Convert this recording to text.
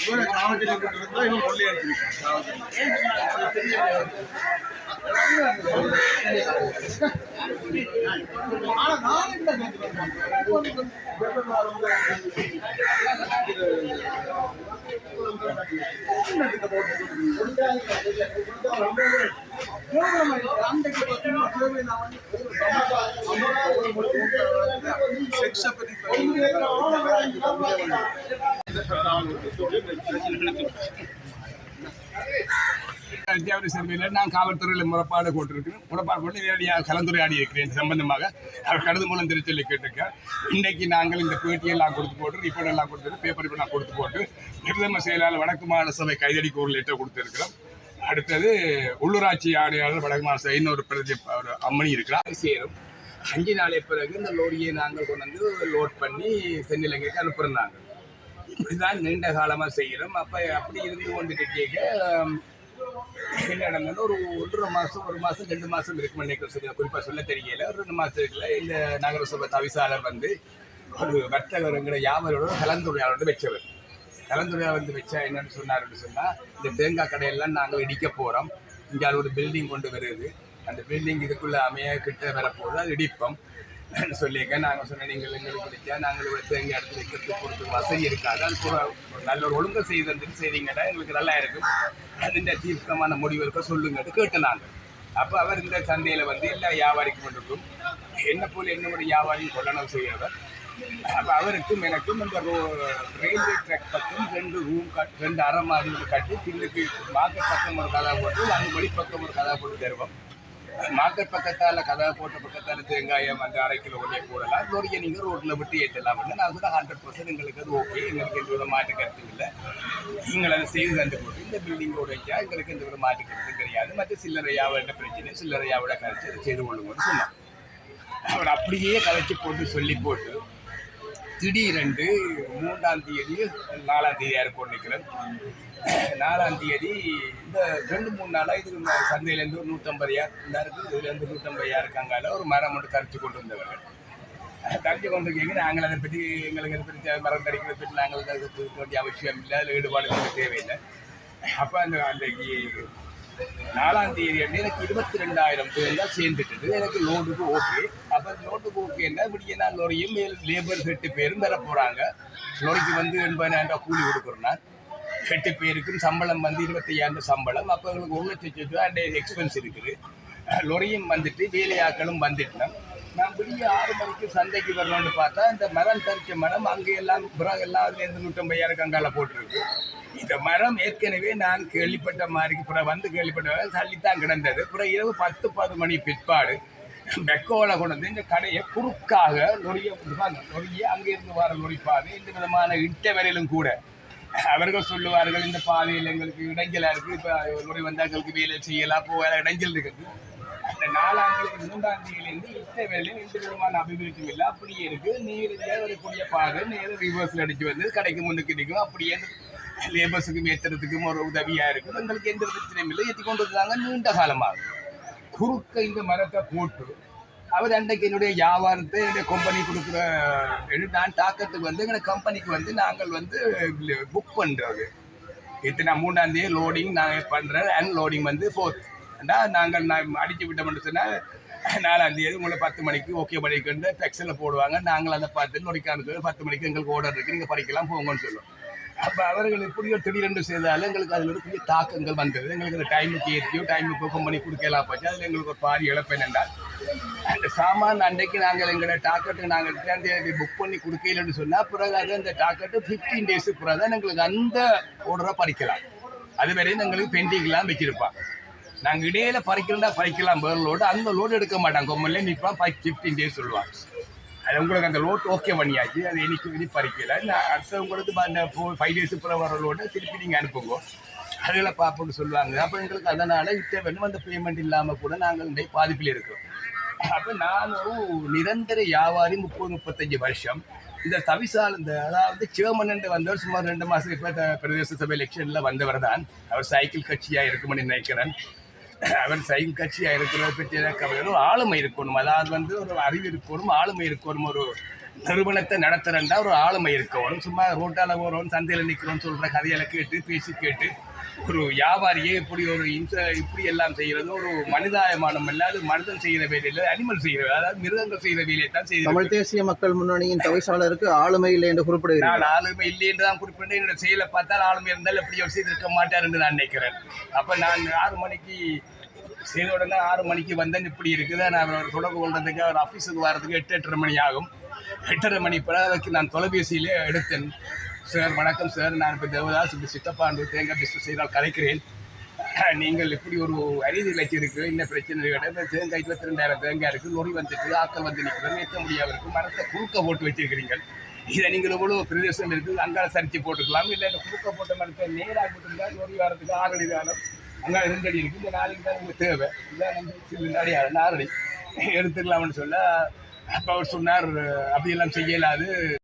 இவரை காவல்துறை இருந்தா இவன் கொள்ளையடிச்சிருக்கான் ஆனா நான் என்ன செக்ஸை பற்றி நான் காவல்துறையில் முறைப்பாடு போட்டிருக்கிறேன். முறைப்பாடு போட்டு நேரடியாக கலந்துரையாடி இருக்கிறேன் சம்பந்தமாக. அவர் கருது மூலம் திருச்சொல்லி கேட்டிருக்கேன் இன்றைக்கு நாங்கள் இந்த பேட்டியெல்லாம் கொடுத்து போட்டு ரிப்போர்ட் எல்லாம் கொடுத்துட்டு பேப்பர் எல்லாம் கொடுத்து போட்டு பிரதம செயலாளர் வடக்கு மாநில சபை கைதடிக்கு ஒரு லெட்டர் கொடுத்துருக்கிறோம். அடுத்தது உள்ளூராட்சி ஆணையாளர் வடக்கு மாநில சபை இன்னொரு பிரதி ஒரு அம்மணி இருக்கிறார். சேரும் அஞ்சு நாளை பிறகு இந்த லோரியை நாங்கள் கொண்டு வந்து லோட் பண்ணி சென்னிலங்கைக்கு அனுப்புகிறாங்க இப்படிதான் நீண்ட காலமாக செய்கிறோம். அப்போ அப்படி இருந்து கொண்டு கேட்க என்ன நடந்தது ஒரு ஒன்றரை மாதம் ஒரு மாதம் ரெண்டு மாதம் இருக்கு நினைக்கிறேன் சரியா குறிப்பாக சொல்ல தெரியல. ஒரு ரெண்டு மாதத்துக்குள்ள இந்த நகரசபை தவிசாளர் வந்து ஒரு வர்த்தகருங்கிற யாவரோட வந்து வச்சவர். கலந்துரையா வந்து வச்சா என்னன்னு சொன்னாருன்னு சொன்னால் இந்த தேங்காய் கடையெல்லாம் நாங்கள் இடிக்க போகிறோம் இங்கே ஒரு பில்டிங் கொண்டு வருது. அந்த பில்டிங் இதுக்குள்ளே அமைய கிட்ட வரப்போகுது. அது இடிப்போம். சொல்லியிருக்க நாங்கள் சொன்னேன் நீங்கள் எங்களுக்கு பிடிச்சா நாங்கள் இவ்வளோ எங்கள் இடத்துல வைக்கிறதுக்கு பொறுத்து வசதி இருக்காது. அது நல்ல ஒரு ஒழுங்கு செய்து தந்துட்டு செய்தீங்கன்னா எங்களுக்கு நல்லா இருக்கும். அதுண்ட தீர்க்கமான முடிவு இருக்க சொல்லுங்கன்னு கேட்டு நாங்கள் அப்போ அவர் இந்த சந்தையில் வந்து எல்லா வியாபாரிக்கும் கொண்டிருக்கும் என்ன போல் என்ன ஒரு வியாபாரியும் கொள்ளணும் செய்யறவர். அப்போ அவருக்கும் எனக்கும் இந்த ரோ ரயில்வே ட்ராக் பக்கம் ரெண்டு ரூம் கட் ரெண்டு அரை மாதிரி கட்டி பின்னுக்கு மார்க்கெட் பக்கம் ஒரு கதா போட்டு அங்கே வெளிப்பக்கம் ஒரு கதா போட்டு தருவோம். மார்க்கெட் பக்கத்தால் கதா போட்ட பக்கத்தால் தேங்காயம் அந்த அரை கிலோ ஒன்றே போடலாம். லோரியை நீங்கள் ரோட்டில் விட்டு ஏற்றலாம். வந்து நான் கூட ஹண்ட்ரட் பர்சன்ட் எங்களுக்கு அது ஓகே எங்களுக்கு எந்த வித மாற்று கருத்தும் இல்லை. நீங்கள் அதை செய்து தந்து போட்டு இந்த பில்டிங்கோட வச்சா எங்களுக்கு எந்த வித மாற்று கருத்தும் கிடையாது. மற்ற சில்லறையாவோட பிரச்சனை சில்லறையாவோட கரைச்சி அதை செய்து கொள்ளுங்கன்னு சொன்னான் அவர் அப்படியே கலைச்சி போட்டு சொல்லி போட்டு திடீரென்று மூன்றாம் தேதி நாலாம் தேதி இருக்கும் நிற்கிறேன் நாலாம் தேதி இந்த ரெண்டு மூணு நாளாக இது சந்தையிலேருந்து ஒரு நூற்றம்பது யார் இருக்குது இதுலேருந்து நூற்றம்பது யார் இருக்காங்கால ஒரு மரம் மட்டும் கரைச்சி கொண்டு வந்தவர்கள். கரைச்சி கொண்டு கேட்க நாங்கள் அதை பற்றி எங்களுக்கு அதை பற்றி மரம் கறிக்கிறத பற்றி நாங்கள் அதை வேண்டிய அவசியம் இல்லை. அதில் ஈடுபாடு எங்களுக்கு தேவையில்லை. அப்போ அந்த அன்றைக்கு நாலாம் தேதி அன்று எனக்கு இருபத்தி ரெண்டாயிரம் பேர் தான் சேர்ந்துட்டது. எனக்கு லோனுக்கு ஓகே அப்போ லோடுக்கு ஓகேன்னா இப்படி நான் லோரியும் லேபர் எட்டு பேரும் தர போகிறாங்க லோரிக்கு வந்து எண்பதாயிரம் ரூபாய் கூலி கொடுக்குறேன்னா எட்டு பேருக்கும் சம்பளம் வந்து இருபத்தையாயிரம் சம்பளம். அப்போ எங்களுக்கு ஒரு லட்சத்தி ரூபா எக்ஸ்பென்ஸ் இருக்குது. லொரியும் வந்துட்டு வேலையாக்களும் வந்துட்டேன் நான் விடிய ஆறு மணிக்கு சந்தைக்கு வரணும்னு பார்த்தா இந்த மரம் தரிச்ச மரம் அங்கே எல்லாம் பிறகு எல்லாம் அதுலேருந்து நூற்றம்பையாயிரம் கங்கால போட்டிருக்கு. இந்த மரம் ஏற்கனவே நான் கேள்விப்பட்ட மாதிரி புறம் வந்து கேள்விப்பட்ட தள்ளித்தான் கிடந்தது. புறம் இரவு பத்து பத்து மணி பிற்பாடு பெக்கோவில் கொண்டு வந்து இந்த கடையை குறுக்காக நொறிய நொறிய அங்கேருந்து வர லொரி இந்த விதமான இட்ட வரையிலும் கூட அவர்கள் சொல்லுவார்கள் இந்த பாதையில் எங்களுக்கு இடைஞ்சலாக இருக்குது இப்போ லொரி வந்தால் எங்களுக்கு வேலை செய்யலாம் போக இடைஞ்சல் இருக்குது. இந்த நாலாம் தேதி மூன்றாம் தேதியிலிருந்து இட்ட வேலையும் எந்த விதமான அபிவிருத்தியும் இல்லை அப்படியே இருக்கு. நேரடியாக வரக்கூடிய பாதை நேரம் ரிவர்ஸில் அடிச்சு வந்து கடைக்கு முன்னுக்கு நிற்கும். அப்படியே லேபர்ஸுக்கும் ஏற்றுறதுக்கும் ஒரு உதவியாக இருக்குது எங்களுக்கு எந்த பிரச்சனையும் இல்லை. ஏற்றி கொண்டு வந்தாங்க. நீண்ட காலமாக. குறுக்க இந்த மரத்தை போட்டு அவர் அன்றைக்கு என்னுடைய வியாபாரத்தை என்னுடைய கம்பெனி கொடுக்குற நான் தாக்கத்துக்கு வந்து எங்கள் கம்பெனிக்கு வந்து நாங்கள் வந்து புக் பண்ணுறது எத்தனை மூணாந்தேதி லோடிங் நாங்கள் பண்ணுற அன்லோடிங் வந்து ஃபோர்த் நாங்கள் நான் அடித்து விட்டோம்னு சொன்னால் நாலாம் தேதி உங்களை பத்து மணிக்கு ஓகே பண்ணிக்கொண்டு டெக்ஸில் போடுவாங்க. நாங்கள் அதை பார்த்து நொடிக்கான பத்து மணிக்கு எங்களுக்கு ஓர்டர் இருக்குது நீங்கள் படிக்கலாம் போங்கன்னு சொல்லுவோம். அப்போ அவர்கள் இப்படி ஒரு திடீரென்று செய்தாலும் எங்களுக்கு அதில் ஒரு பெரிய தாக்கங்கள் வந்தது. எங்களுக்கு அந்த டைமுக்கு ஏற்றியோ டைமுக்கு கம்பெனி கொடுக்கலாம் போச்சு அதில் எங்களுக்கு ஒரு பாதி இழப்பு என்னென்றால் அந்த சாமான் அன்றைக்கு நாங்கள் எங்களோட டாக்கெட்டு நாங்கள் தேதி புக் பண்ணி கொடுக்கலன்னு சொன்னால் பிறகு அது அந்த டாக்கெட்டு ஃபிஃப்டீன் டேஸுக்கு பிறகு தான் எங்களுக்கு அந்த ஆர்டரை படிக்கலாம் அது வரையும் எங்களுக்கு பெண்டிங்லாம் வச்சிருப்பான் நாங்கள் இடையில பறிக்கிறதா பறிக்கலாம் வேறு லோடு அந்த லோடு எடுக்க மாட்டாங்க. கொம்மல்ல ஃபைவ் ஃபிஃப்டீன் டேஸ் சொல்லுவாங்க அது உங்களுக்கு அந்த லோட் ஓகே பண்ணியாச்சு. அது எனக்கு இனி பறிக்கல. நான் அடுத்த உங்களுக்கு அந்த ஃபோர் ஃபைவ் டேஸ் அப்புறம் வர லோட்டை திருப்பி நீங்கள் அனுப்புங்க. அதில் பார்ப்போம்னு சொல்லுவாங்க. அப்போ எங்களுக்கு அதனால் இப்போ வேணும் அந்த பேமெண்ட் இல்லாமல் கூட நாங்கள் இன்றைய பாதிப்பில் இருக்கிறோம். அப்போ நான் ஒரு நிரந்தர வியாபாரி முப்பது முப்பத்தஞ்சு வருஷம் இந்த தவிசால் இந்த அதாவது சிவமன்னன் வந்தவர் சுமார் ரெண்டு மாதத்துக்கு இப்போ பிரதேச சபை எலெக்ஷனில் வந்தவர் தான் அவர் சைக்கிள் கட்சியாக இருக்கும்னு நினைக்கிறேன். அவர் சைக்கிள் கட்சியாக இருக்கிறத பற்றி எனக்கு ஒரு ஆளுமை இருக்கணும். அதாவது வந்து ஒரு அறிவு இருக்கணும் ஆளுமை இருக்கணும் ஒரு நிறுவனத்தை நடத்துறேன்டா ஒரு ஆளுமை இருக்கணும். சும்மா ரோட்டால் போகிறோம் சந்தையில் நிற்கிறோம்னு சொல்கிற கதையில கேட்டு பேசி கேட்டு ஒரு வியாபாரியே இப்படி ஒரு இன்ச இப்படி எல்லாம் செய்கிறது ஒரு மனிதாயமானம் இல்லாது மனிதன் செய்கிற வேலையில் அனிமல் செய்கிற வேலை அதாவது மிருகங்கள் செய்கிற வேலையை தான் செய்து தமிழ் தேசிய மக்கள் முன்னணியின் தவிசாளருக்கு ஆளுமை இல்லை என்று குறிப்பிடுகிறார் நான் ஆளுமை இல்லை என்று தான் குறிப்பிட்டு என்னோட செயலை பார்த்தால் ஆளுமை இருந்தால் இப்படி அவர் செய்திருக்க மாட்டார் என்று நான் நினைக்கிறேன். அப்போ நான் ஆறு மணிக்கு செய்த உடனே ஆறு மணிக்கு வந்தேன். இப்படி இருக்குது. நான் அவர் தொடர்பு கொள்றதுக்கு அவர் ஆஃபீஸுக்கு வர்றதுக்கு எட்டு எட்டரை மணி ஆகும். எட்டரை மணி பிறகு நான் தொலைபேசியிலே எடுத்தேன். சார் வணக்கம் சார். நான் இப்போ தேவதாஸ் இப்படி என்று தேங்காய் பிஸ்னஸ் செய்தால் கலைக்கிறேன் நீங்கள் இப்படி ஒரு அரிதி இருக்குது என்ன பிரச்சனை? கிடையாது தேங்காய் இருபத்தி ரெண்டாயிரம் தேங்காய் இருக்குது நொறி வந்துட்டு ஆக்கள் வந்து நிற்கிறது. ஏற்ற முடியாமல் இருக்குது மரத்தை குறுக்க போட்டு வச்சிருக்கிறீங்க இதை நீங்கள் எவ்வளோ பிரதேசம் இருக்குது அங்கால சரிச்சு போட்டுக்கலாம். இல்லை இந்த குறுக்க போட்ட மரத்தை நேராக போட்டிருந்தால் நொறி வரதுக்கு ஆறடி காலம் அங்கே ரெண்டடி இருக்குது இந்த நாளைக்கு தான் உங்களுக்கு தேவை. இல்லை நம்ம சிறு அடி. எடுத்துக்கலாம்னு சொல்ல அப்போ அவர் சொன்னார் அப்படியெல்லாம் செய்யலாது.